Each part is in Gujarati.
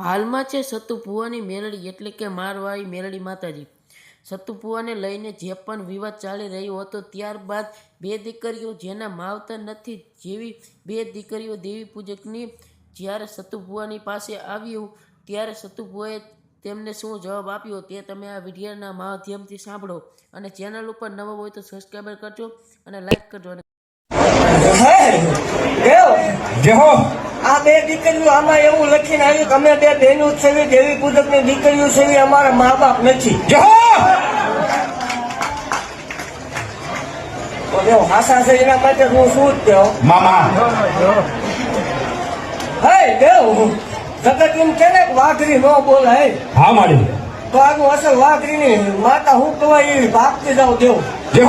હાલમાં છે સતુભુવાની મેલડી એટલે કે મારવાળી મેલડી માતાજી સતુભુવાને લઈને જે પણ વિવાદ ચાલી રહ્યો હતો ત્યારબાદ બે દીકરીઓ જેના માવતર નથી જેવી બે દીકરીઓ દેવી પૂજકની જ્યારે સતુભુવાની પાસે આવ્યું ત્યારે સતુભુવાએ તેમને શું જવાબ આપ્યો તે તમે આ વિડીયોના માધ્યમથી સાંભળો અને ચેનલ ઉપર નવો હોય તો સબસ્ક્રાઈબર કરજો અને લાઈક કરજો અને આ બે દીકરીઓ આમાં એવું લખીને આવ્યું કે અમે બે બહેનો છે દેવી પૂજકની દીકરીઓ છે અમારા મા બાપ નથી હાસા છે એના માટે હું શું જ દેવ મામા. હે દેવ જગત એમ કે ને વાઘરી ન બોલે હે માડી. તો આગળ અસલ વાઘરીની માતા હું કહેવાય એવી ભાગતી જાઉં દેવ. દેવ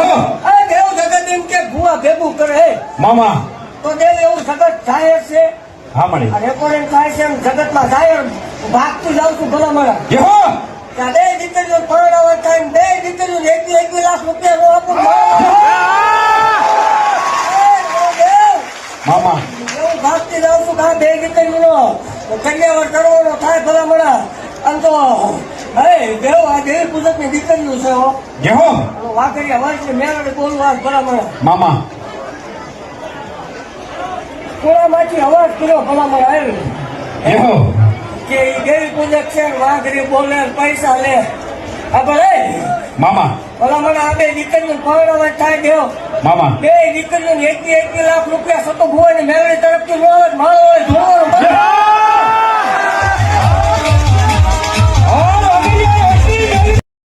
જગત એમ કે ભૂવા ભેગું કરે. મામા. તો દેવ એવું જગત થાય છે? હા આ રેકોર્ડિંગ થાય છે એમ જગતમાં થાય ભાગતું જાઉં છું ભલા બે દીકરીઓ થાય બે દીકરીઓ એકવી એકવી લાખ રૂપિયા નો આપું. મામા. એવું ભાગતી જાઉં છું કે બે દીકરીઓનો. કન્યાવર કરવાનો થાય ભલા મળા આમ તો હે દેવ આ દેવી પૂજકની દીકરીઓ છે હો. જય હો! વાકરી વર્ષ મેળે બોલવું ભલા મળે મામા. કોળામાંથી અવાજ કર્યો ભલા મળા એમ જય હો કે એ દેવી પૂજક છે ને વાઘરી બોલે પૈસા લે. આ ભલે મામા. ભલા મળા આ બે દીકરીનું પરણાવવા થાય દેવ મામા. બે દીકરીનું એકવી એક લાખ રૂપિયા સતો ભુવાની મેળવી તરફથી હોય ધોળો મળે.